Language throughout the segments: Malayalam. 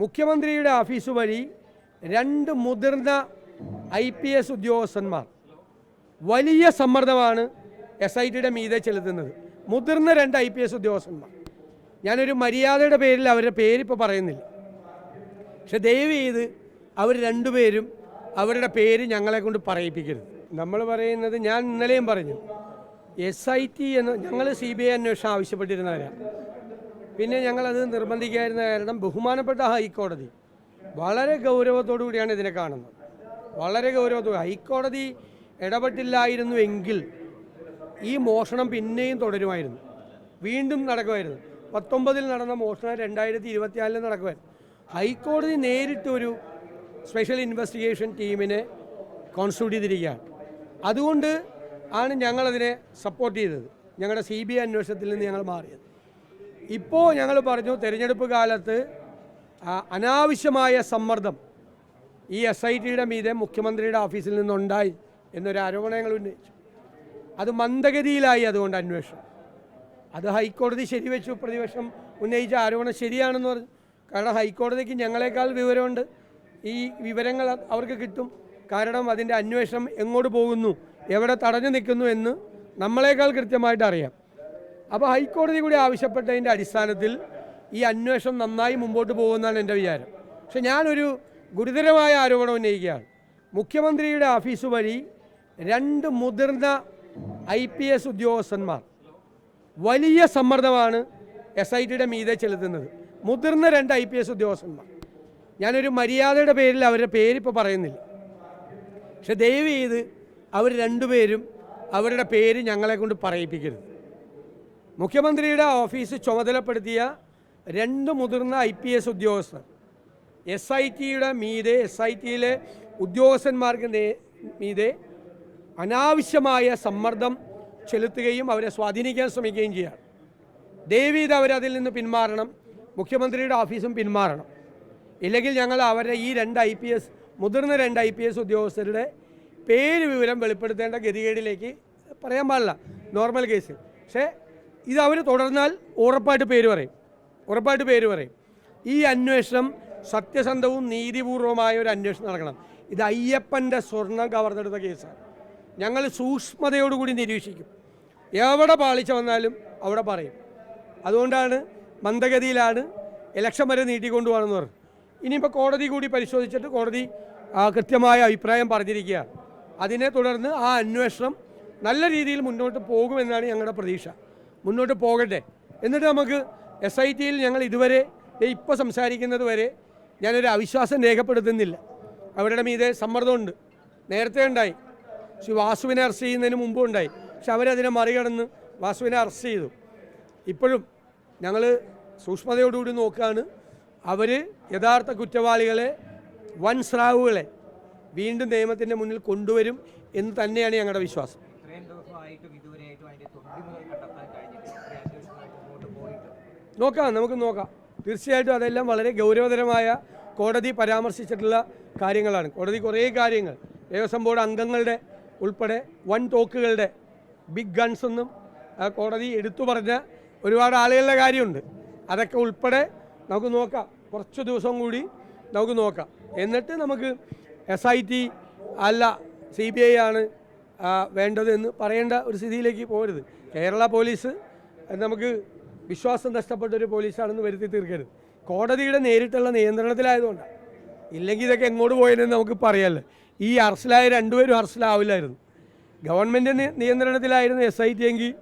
മുഖ്യമന്ത്രിയുടെ ഓഫീസ് വഴി രണ്ട് മുതിർന്ന ഐ പി എസ് ഉദ്യോഗസ്ഥന്മാർ വലിയ സമ്മർദ്ദമാണ് എസ് ഐ ടിയുടെ മീതെ ചെലുത്തുന്നത്. മുതിർന്ന രണ്ട് ഐ പി എസ് ഉദ്യോഗസ്ഥന്മാർ. ഞാനൊരു മര്യാദയുടെ പേരിൽ അവരുടെ പേരിപ്പോൾ പറയുന്നില്ല. പക്ഷെ ദയവ് ചെയ്ത് അവർ രണ്ടുപേരും അവരുടെ പേര് ഞങ്ങളെ കൊണ്ട് പറയിപ്പിക്കരുത്. നമ്മൾ പറയുന്നത് ഞാൻ ഇന്നലെയും പറഞ്ഞു. എസ് ഐ ടി എന്ന് ഞങ്ങൾ സി ബി ഐ അന്വേഷണം ആവശ്യപ്പെട്ടിരുന്നവരാണ് പിന്നെ ഞങ്ങളത് നിർബന്ധിക്കാതിരുന്ന കാരണം ബഹുമാനപ്പെട്ട ഹൈക്കോടതി. വളരെ ഗൗരവത്തോടു കൂടിയാണ് ഇതിനെ കാണുന്നത്. വളരെ ഗൗരവത്തോടെ ഹൈക്കോടതി ഇടപെട്ടില്ലായിരുന്നു എങ്കിൽ ഈ മോഷണം പിന്നെയും തുടരുമായിരുന്നു. വീണ്ടും നടക്കുമായിരുന്നു. പത്തൊമ്പതിൽ നടന്ന മോഷണം രണ്ടായിരത്തി ഇരുപത്തിനാലിൽ നടക്കുമായിരുന്നു. ഹൈക്കോടതി നേരിട്ടൊരു സ്പെഷ്യൽ ഇൻവെസ്റ്റിഗേഷൻ ടീമിനെ കോൺസ്റ്റിറ്റ്യൂട്ട് ചെയ്തിരിക്കുകയാണ്. അതുകൊണ്ട് ആണ് ഞങ്ങളതിനെ സപ്പോർട്ട് ചെയ്തത്. ഞങ്ങളുടെ സി ബി ഐ അന്വേഷണത്തിൽ നിന്ന് ഞങ്ങൾ മാറിയത്. ഇപ്പോൾ ഞങ്ങൾ പറഞ്ഞു തിരഞ്ഞെടുപ്പ് കാലത്ത് അനാവശ്യമായ സമ്മർദ്ദം ഈ എസ് ഐ ടിയുടെ മീതെ മുഖ്യമന്ത്രിയുടെ ഓഫീസിൽ നിന്നുണ്ടായി എന്നൊരു ആരോപണം ഞങ്ങൾ ഉന്നയിച്ചു. അത് മന്ദഗതിയിലായി അതുകൊണ്ട് അന്വേഷണം. അത് ഹൈക്കോടതി ശരിവെച്ചു പ്രതിപക്ഷം ഉന്നയിച്ച ആരോപണം ശരിയാണെന്ന് പറഞ്ഞു. കാരണം ഹൈക്കോടതിക്ക് ഞങ്ങളെക്കാൾ വിവരമുണ്ട്. ഈ വിവരങ്ങൾ അവർക്ക് കിട്ടും. കാരണം അതിന്റെ അന്വേഷണം എങ്ങോട്ട് പോകുന്നു എവിടെ തടഞ്ഞു നിൽക്കുന്നു എന്ന് നമ്മളെക്കാൾ കൃത്യമായിട്ട് അറിയാം അപ്പോൾ ഹൈക്കോടതി കൂടി ആവശ്യപ്പെട്ടതിന്റെ അടിസ്ഥാനത്തിൽ ഈ അന്വേഷണം നന്നായി മുമ്പോട്ട് പോകുമെന്നാണ് എന്റെ വിചാരം. പക്ഷെ ഞാനൊരു ഗുരുതരമായ ആരോപണം ഉന്നയിക്കുകയാണ്. മുഖ്യമന്ത്രിയുടെ ഓഫീസ് വഴി രണ്ട് മുതിർന്ന ഐ പി എസ് ഉദ്യോഗസ്ഥന്മാർ വലിയ സമ്മർദ്ദമാണ് എസ് ഐ ടിയുടെ മീതെ ചെലുത്തുന്നത്. മുതിർന്ന രണ്ട് ഐ പി എസ് ഉദ്യോഗസ്ഥന്മാർ. ഞാനൊരു മര്യാദയുടെ പേരിൽ അവരുടെ പേരിപ്പോൾ പറയുന്നില്ല. പക്ഷെ ദയവ് ചെയ്ത് അവർ രണ്ടുപേരും അവരുടെ പേര് ഞങ്ങളെ കൊണ്ട് പറയിപ്പിക്കരുത്. മുഖ്യമന്ത്രിയുടെ ഓഫീസ് ചുമതലപ്പെടുത്തിയ രണ്ട് മുതിർന്ന ഐ പി എസ് ഉദ്യോഗസ്ഥർ. എസ് ഐ ടിയുടെ മീതെ എസ് ഐ ടിയിലെ ഉദ്യോഗസ്ഥന്മാർക്ക് മീതെ അനാവശ്യമായ സമ്മർദ്ദം ചെലുത്തുകയും അവരെ സ്വാധീനിക്കാൻ ശ്രമിക്കുകയും ചെയ്യുകയാണ് ദയവീത് അവരതിൽ നിന്ന് പിന്മാറണം മുഖ്യമന്ത്രിയുടെ ഓഫീസും പിന്മാറണം. ഇല്ലെങ്കിൽ ഞങ്ങൾ അവരുടെ ഈ രണ്ട് ഐ പി എസ് മുതിർന്ന രണ്ട് ഐ പി എസ് ഉദ്യോഗസ്ഥരുടെ പേര് വിവരം വെളിപ്പെടുത്തേണ്ട ഗതികേടിലേക്ക് പറയാൻ പാടില്ല നോർമൽ കേസിൽ. പക്ഷേ ഇത് അവർ തുടർന്നാൽ ഉറപ്പായിട്ട് പേര് പറയും. ഉറപ്പായിട്ട് പേര് പറയും. ഈ അന്വേഷണം സത്യസന്ധവും നീതിപൂർവമായ ഒരു അന്വേഷണം നടക്കണം. ഇത് അയ്യപ്പന്റെ സ്വർണം കവർന്നെടുത്ത കേസാണ്. ഞങ്ങൾ സൂക്ഷ്മതയോടുകൂടി നിരീക്ഷിക്കും. എവിടെ പാളിച്ച വന്നാലും അവിടെ പറയും. അതുകൊണ്ടാണ് മന്ദഗതിയിലാണ് ഇലക്ഷൻ വരെ നീട്ടിക്കൊണ്ടുപോകണമെന്ന് പറഞ്ഞു ഇനിയിപ്പോൾ കോടതി കൂടി പരിശോധിച്ചിട്ട് കോടതി കൃത്യമായ അഭിപ്രായം പറഞ്ഞിരിക്കുകയാണ്. അതിനെ തുടർന്ന് ആ അന്വേഷണം നല്ല രീതിയിൽ മുന്നോട്ട് പോകുമെന്നാണ് ഞങ്ങളുടെ പ്രതീക്ഷ. മുന്നോട്ട് പോകട്ടെ. എന്നിട്ട് നമുക്ക് എസ് ഐ ടിയിൽ ഞങ്ങൾ ഇതുവരെ ഇപ്പോൾ സംസാരിക്കുന്നത് വരെ ഞാനൊരു അവിശ്വാസം രേഖപ്പെടുത്തുന്നില്ല. അവരുടെ മീതെ സമ്മർദ്ദമുണ്ട്. നേരത്തെ ഉണ്ടായി. പക്ഷെ വാസുവിനെ അറസ്റ്റ് ചെയ്യുന്നതിന് മുമ്പും ഉണ്ടായി. പക്ഷെ അവരതിനെ മറികടന്ന് വാസുവിനെ അറസ്റ്റ് ചെയ്തു. ഇപ്പോഴും ഞങ്ങൾ സൂക്ഷ്മതയോടുകൂടി നോക്കുകയാണ്. അവർ യഥാർത്ഥ കുറ്റവാളികളെ വൻ സ്രാവുകളെ വീണ്ടും നിയമത്തിന്റെ മുന്നിൽ കൊണ്ടുവരും എന്ന് തന്നെയാണ് ഞങ്ങളുടെ വിശ്വാസം. നോക്കാം നമുക്ക് നോക്കാം. തീർച്ചയായിട്ടും അതെല്ലാം വളരെ ഗൗരവതരമായ കോടതി പരാമർശിച്ചിട്ടുള്ള കാര്യങ്ങളാണ്. കോടതി കുറേ കാര്യങ്ങൾ. ദേവസ്വം ബോർഡ് അംഗങ്ങളുടെ ഉൾപ്പെടെ വൺ തോക്കുകളുടെ ബിഗ് ഗൺസ് ഒന്നും കോടതി എടുത്തു പറഞ്ഞ ഒരുപാട് ആളുകളുടെ കാര്യമുണ്ട്. അതൊക്കെ ഉൾപ്പെടെ നമുക്ക് നോക്കാം. കുറച്ച് ദിവസം കൂടി നമുക്ക് നോക്കാം. എന്നിട്ട് നമുക്ക് എസ് ഐ ടി അല്ല സി ബി ഐ ആണ് വേണ്ടതെന്ന് വേണ്ടത് പറയേണ്ട ഒരു സ്ഥിതിയിലേക്ക് പോരുത് കേരള പോലീസ് നമുക്ക് വിശ്വാസം നഷ്ടപ്പെട്ട ഒരു പോലീസാണെന്ന് വരുത്തി തീർക്കരുത്. കോടതിയുടെ നേരിട്ടുള്ള നിയന്ത്രണത്തിലായതുകൊണ്ടാണ് ഇല്ലെങ്കിൽ ഇതൊക്കെ എങ്ങോട്ട് പോയെന്ന് നമുക്ക് പറയാമല്ലോ ഈ അറസ്റ്റിലായ രണ്ടുപേരും അറസ്റ്റിലാവില്ലായിരുന്നു. ഗവൺമെന്റ് നിയന്ത്രണത്തിലായിരുന്നു എസ് ഐ ടി എങ്കിൽ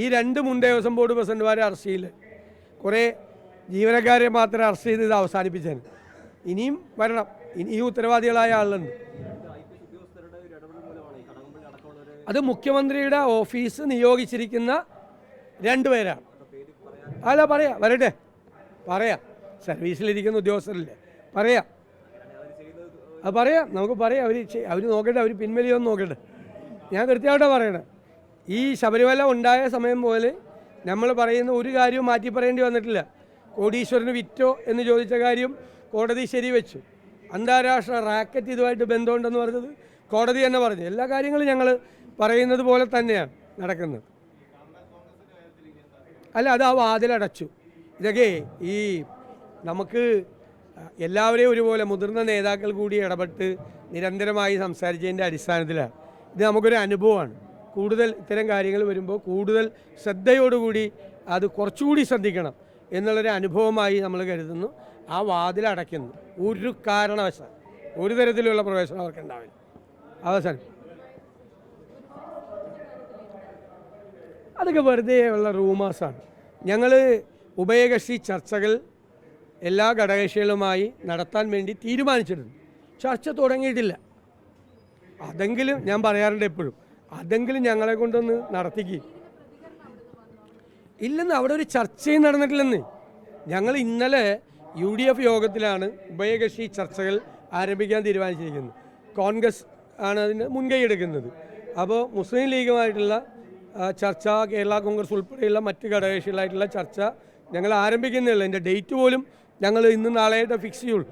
ഈ രണ്ട് മുൻ ദേവസ്വം ബോർഡ് പ്രസിഡന്റുമാരെ അറസ്റ്റ് ചെയ്യില്ല കുറേ ജീവനക്കാരെ മാത്രം അറസ്റ്റ് ചെയ്ത് ഇത് അവസാനിപ്പിച്ചത് ഇനിയും വരണം. ഇനി ഈ ഉത്തരവാദികളായ ആളുണ്ട് അത് മുഖ്യമന്ത്രിയുടെ ഓഫീസ് നിയോഗിച്ചിരിക്കുന്ന രണ്ടുപേരാണ് അല്ല പറയാ വരട്ടെ. പറയാം. സർവീസിലിരിക്കുന്ന ഉദ്യോഗസ്ഥരല്ലേ. പറയാ. അത് പറയാ നമുക്ക് പറയാം. അവർ അവർ നോക്കട്ടെ അവർ പിൻവലിയോന്ന് നോക്കട്ടെ. ഞാൻ കൃത്യമായിട്ടാണ് പറയണേ. ഈ ശബരിമല ഉണ്ടായ സമയം പോലെ നമ്മൾ പറയുന്ന ഒരു കാര്യവും മാറ്റി പറയേണ്ടി വന്നിട്ടില്ല. കോടീശ്വരന് വിറ്റോ എന്ന് ചോദിച്ച കാര്യം കോടതി ശരിവെച്ചു അന്താരാഷ്ട്ര റാക്കറ്റ് ഇതുമായിട്ട് ബന്ധമുണ്ടെന്ന് പറഞ്ഞത് കോടതി തന്നെ പറഞ്ഞു. എല്ലാ കാര്യങ്ങളും ഞങ്ങൾ പറയുന്നത് പോലെ തന്നെയാണ് നടക്കുന്നത്. അല്ല അത് ആ വാതിലടച്ചു. ഇതൊക്കെ ഈ നമുക്ക് എല്ലാവരെയും ഒരുപോലെ മുതിർന്ന നേതാക്കൾ കൂടി ഇടപെട്ട് നിരന്തരമായി സംസാരിച്ചതിന്റെ അടിസ്ഥാനത്തിലാണ്. ഇത് നമുക്കൊരു അനുഭവമാണ്. കൂടുതൽ ഇത്തരം കാര്യങ്ങൾ വരുമ്പോൾ കൂടുതൽ ശ്രദ്ധയോടുകൂടി അത് കുറച്ചുകൂടി ശ്രദ്ധിക്കണം എന്നുള്ളൊരു അനുഭവമായി നമ്മൾ കരുതുന്നു. ആ വാതിൽ അടയ്ക്കുന്നു ഒരു കാരണവശാൽ ഒരു തരത്തിലുള്ള പ്രവേശനം അവർക്ക് ഉണ്ടാവില്ല അവസാനം. അതൊക്കെ വെറുതെ ഉള്ള റൂമേഴ്സാണ് ഞങ്ങൾ ഉഭയകക്ഷി ചർച്ചകൾ എല്ലാ ഘടകകക്ഷികളുമായി നടത്താൻ വേണ്ടി തീരുമാനിച്ചിട്ടുണ്ട്. ചർച്ച തുടങ്ങിയിട്ടില്ല. അതെങ്കിലും ഞാൻ പറയാറുണ്ട് എപ്പോഴും. അതെങ്കിലും ഞങ്ങളെ കൊണ്ടൊന്ന് നടത്തിക്ക്. ഇല്ലെന്ന് അവിടെ ഒരു ചർച്ചയും നടന്നിട്ടില്ലെന്ന്. ഞങ്ങൾ ഇന്നലെ യു ഡി എഫ് യോഗത്തിലാണ് ഉഭയകക്ഷി ചർച്ചകൾ ആരംഭിക്കാൻ തീരുമാനിച്ചിരിക്കുന്നത്. കോൺഗ്രസ് ആണ് അതിന് മുൻകൈ എടുക്കുന്നത്. അപ്പോൾ മുസ്ലിം ലീഗുമായിട്ടുള്ള ചർച്ച കേരള കോൺഗ്രസ് ഉൾപ്പെടെയുള്ള മറ്റ് ഘടകകക്ഷികളായിട്ടുള്ള ചർച്ച ഞങ്ങൾ ആരംഭിക്കുന്നില്ല. എന്റെ ഡേറ്റ് പോലും ഞങ്ങൾ ഇന്നും നാളെയായിട്ട് ഫിക്സ് ചെയ്യുള്ളൂ.